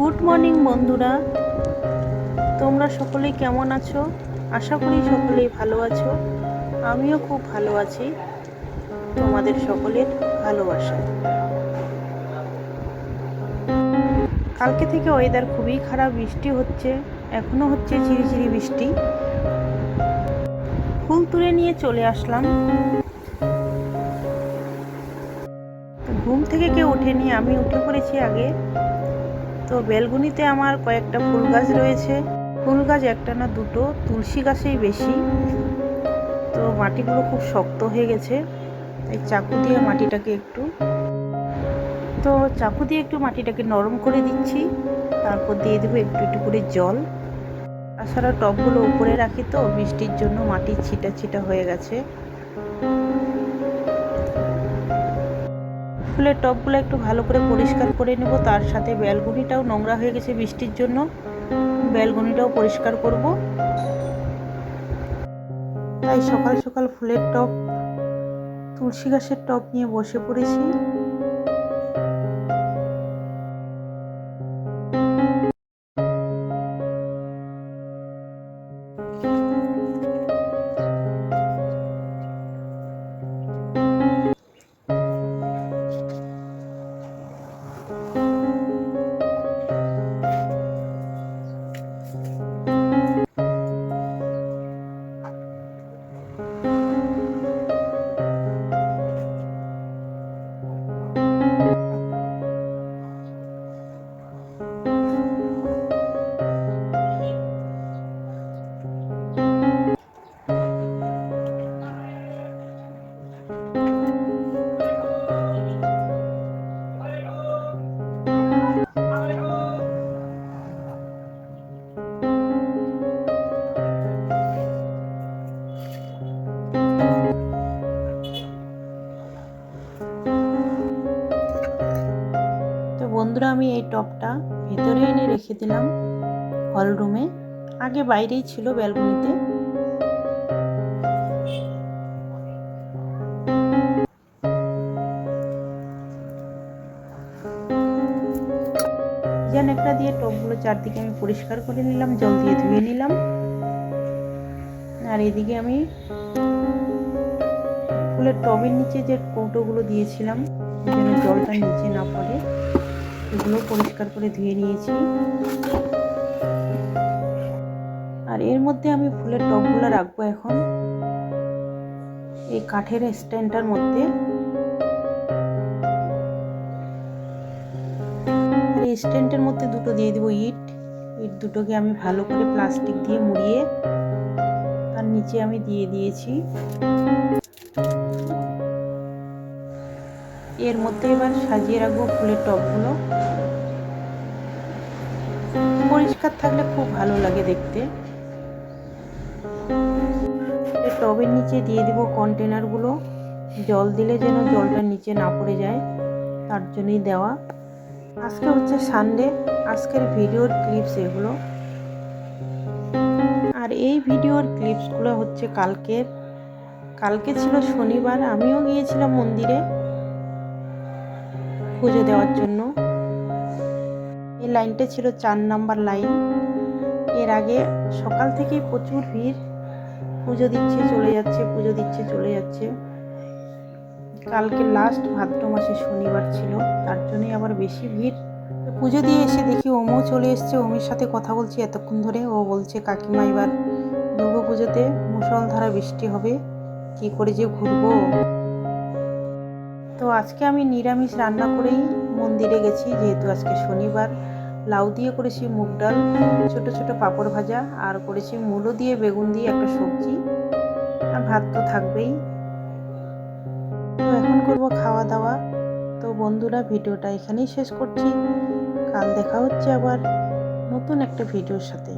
Morning, বন্ধুরা। তোমরা সকলেই কেমন আছো? আশা করি সকলেই ভালো আছো। আমিও খুব ভালো আছি, তোমাদের সকলের ভালোবাসা। কালকে থেকে ওয়েদার খুবই খারাপ, বৃষ্টি হচ্ছে, এখনও হচ্ছে ঝিরিঝিরি বৃষ্টি। ফুল তুলে নিয়ে চলে আসলাম। ঘুম থেকে কেউ ওঠেনি, আমি উঠে পড়েছি আগে। তো বেলগুনিতে আমার কয়েকটা ফুল গাছ রয়েছে। ফুল গাছ একটা না দুটো, তুলসী গাছেই বেশি। তো মাটিগুলো খুব শক্ত হয়ে গেছে। তাই চাকু দিয়ে মাটিটাকে একটু। তো চাকু দিয়ে একটু মাটিটাকে নরম করে দিচ্ছি। তারপর দিয়ে দেবো একটু একটু করে জল। তাছাড়া টবগুলো উপরে রাখি তো, বৃষ্টির জন্য মাটি ছিটা ছিটা হয়ে গেছে। ফুলের টবগুলো একটু ভালো করে পরিষ্কার করে নেব। তার সাথে ব্যালকনিটাও নোংরা হয়ে গেছে বৃষ্টির জন্য। ব্যালকনিটাও পরিষ্কার করব। তাই সকাল সকাল ফুলের টব তুলসী গাছের টব নিয়ে বসে পড়েছি। বন্ধুরা, আমি এই টপটা ভেতরে এনে রেখে দিলাম হল রুমে আগে বাইরেই ছিল ব্যালকনিতে একটা দিয়ে টপগুলো চারদিকে আমি পরিষ্কার করে নিলাম, জল দিয়ে ধুয়ে নিলাম। আর এদিকে আমি ফুলের টবের নিচে যে কৌটোগুলো দিয়েছিলাম জলটা নিচে না পড়ে। এগুলো পরিষ্কার করে ধুয়ে নিয়েছি। আর এর মধ্যে আমি ফুলের টবগুলো রাখব এখন। এই কাঠের স্ট্যান্ডটার মধ্যে। এই স্ট্যান্ডের মধ্যে দুটো দিয়ে দিব ইট। ইট দুটোকে আমি ভালো করে প্লাস্টিক দিয়ে মুড়িয়ে তার নিচে আমি দিয়ে দিয়েছি। এর মধ্যে এবার সাজিয়ে রাখব ফুলের টবগুলো। পরিষ্কার থাকলে খুব ভালো লাগে দেখতে। টবের নিচে দিয়ে দিব কন্টেনারগুলো। জল দিলে যেন জলটা নিচে না পড়ে যায়, তার জন্যই দেওয়া। আজকে হচ্ছে সানডে, আজকের ভিডিওর ক্লিপস এগুলো। আর এই ভিডিওর ক্লিপসগুলো হচ্ছে কালকের। কালকে ছিল শনিবার, আমিও গিয়েছিলাম মন্দিরে। পুজো দেওয়ার জন্য। এই লাইনটা ছিল চার নাম্বার লাইন। এর আগে সকাল থেকেই প্রচুর ভিড়। পুজো দিচ্ছে, চলে যাচ্ছে, পুজো দিচ্ছে, চলে যাচ্ছে। কালকে লাস্ট ভাদ্র মাসে শনিবার ছিল, তার জন্যই আবার বেশি ভিড়। পুজো দিয়ে এসে দেখি ওমও চলে এসছে, ওমের সাথে কথা বলছি এতক্ষণ ধরে। ও বলছে, কাকিমা, এবার দুর্গা পুজোতে মুসলধারা বৃষ্টি হবে। কি করে যে ঘুরবো? তো আজকে আমি নিরামিষ রান্না করেই মন্দিরে গেছি, যেহেতু আজকে শনিবার। লাউ দিয়ে করেছি মুগ ডাল, ছোট ছোট পাঁপড় ভাজা, আর করেছি মূলো দিয়ে বেগুন দিয়ে একটা সবজি, আর ভাত তো থাকবেই। তো এখন করব খাওয়া দাওয়া। তো বন্ধুরা, ভিডিওটা এখানেই শেষ করছি। কাল দেখা হচ্ছে আবার নতুন একটা ভিডিওর সাথে।